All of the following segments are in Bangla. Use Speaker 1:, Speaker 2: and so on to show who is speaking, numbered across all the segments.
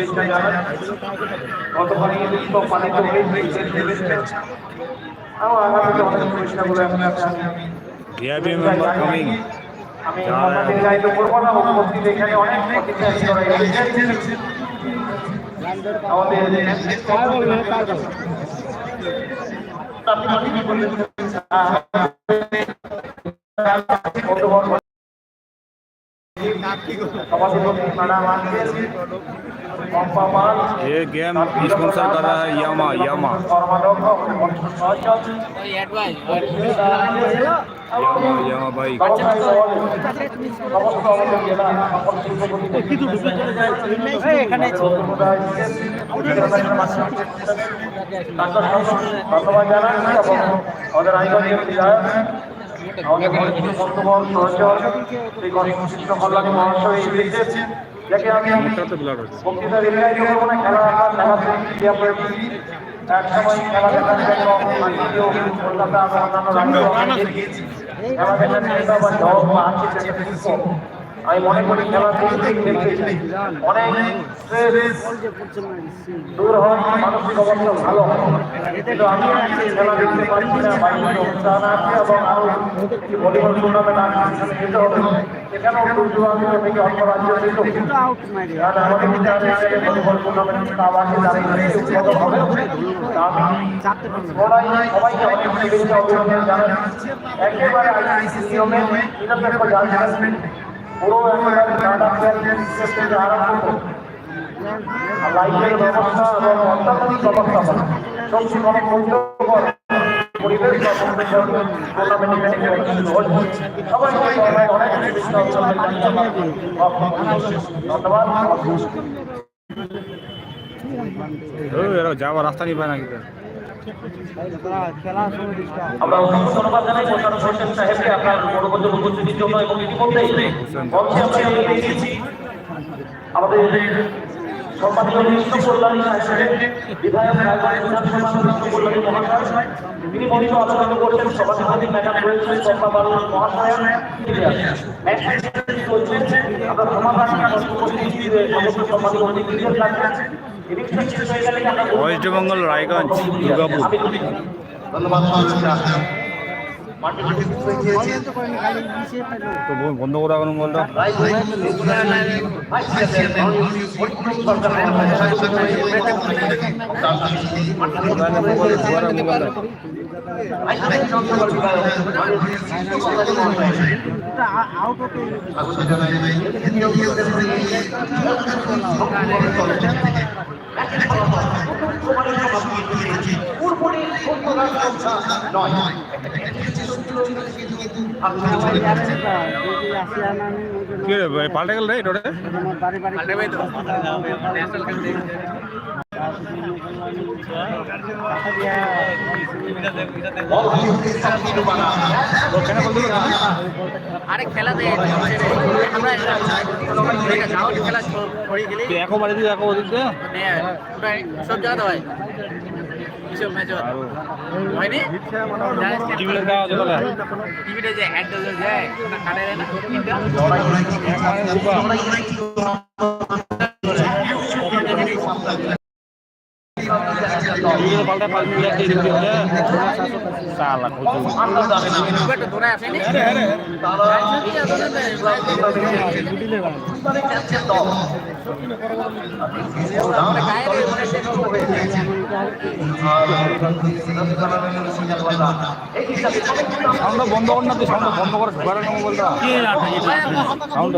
Speaker 1: শুভেচ্ছা জানাই গতবারে পালিত হয়েছে আমার আগামীতে অনেক শুভেচ্ছাগুলো আমি আমি
Speaker 2: VIP member coming.
Speaker 1: আমি আপনাদের গাইড করব না উপস্থিত এখানে অনেক আমাদের সভাপতি ম্যাডাম
Speaker 2: ये गेम स्पॉन्सर कर रहा है यामा यामा
Speaker 1: কর্মাধ্যক্ষ সহযোগ
Speaker 2: यामा यामा बाइक
Speaker 1: ধন্যবাদ জানাই এবং আমাদের আইনজীবী বিধায়ক আমাদের বর্তমান সহচর শ্রী কৃষ্ণ কল্যাণী মহাশয় এসেছেন যাকে আমি বক্তৃতা রিপ্লাই করব না খেলা খেলা প্রেমী এক সময় খেলা দেখার জন্য আজকেও কলকাতা এবং অন্যান্য রাজ্য খেলা দেখার নেতা বা জব বা আছে আমি মনে করি খেলা দেখতে অনেক stress দূর হয় মানসিক অবস্থা ভালো। কিন্তু আমি খেলা দেখতে পারছি না বাইরে অনুষ্ঠান আছে এবং আরও ভলিবল টুর্নামেন্ট আছে যেতে হবে। এখানেও দূর দূরান্ত থেকে অন্য রাজ্য যেতে আর আমাদের বিচারে টুর্নামেন্ট দাঁড়িয়ে হবে আমি সবাইকে অনেক শুভেচ্ছা অভিনন্দন জানাই একেবারে আইসিসি নিয়মে নিরপেক্ষ জাজমেন্ট পুরো একেবারে টাটা প্লেয়ার থেকে আরম্ভ লাইটের ব্যবস্থা এবং অত্যাধুনিক ব্যবস্থাপনা সবচেয়ে বড় মূল্যবান পরিবেশ বা
Speaker 2: যাওয়ার রাস্তা পায় না কিন্তু
Speaker 1: আমরা অসংখ্য ধন্যবাদ। জানাই মোশারফ হোসেন সাহেবকে আপনার মনোবন্ধন উপস্থিতির জন্য এবং ইতিমধ্যেই আমরা আমাদের সম্মানিত কৃষ্ণ কল্যাণী সাহেব বিধায়ক রায়গঞ্জ বিধানসভা কৃষ্ণ কল্যাণী মহাশয় তিনি মঞ্চ আলোচনা করছেন সভাপতি ম্যাডাম রয়েছেন কম্পা বাবু মহাশয় আমরা শেষ আমরা
Speaker 2: ওয়েস্ট বেঙ্গল রায়গঞ্জ দুর্গাপুর।
Speaker 1: ধন্যবাদ
Speaker 2: তো বন্ধ করে রাখুন মোবাইলটা। মোবাইল ঘোরা কি রে ভাই, পাল্টে গেল রে এটা?
Speaker 3: আরে খেলা দেয় আমরা খেলা ছড়িয়ে গেলে।
Speaker 2: ওদিক দিয়ে?
Speaker 3: ওটা সব জায়গাতে হয়। এইসব ম্যাচ হয়নি
Speaker 2: টিভিতে দেওয়া আছে বলে
Speaker 3: টিভিতে যে অ্যাড যায় ওটা না
Speaker 2: সাউন্ড বন্ধ কর না তুই সাউন্ড বন্ধ করে ঘরে না মোবাইলটা সাউন্ড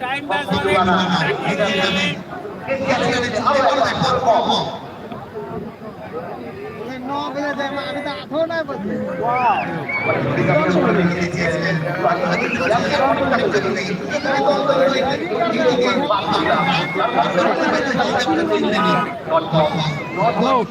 Speaker 2: টাইম Hello.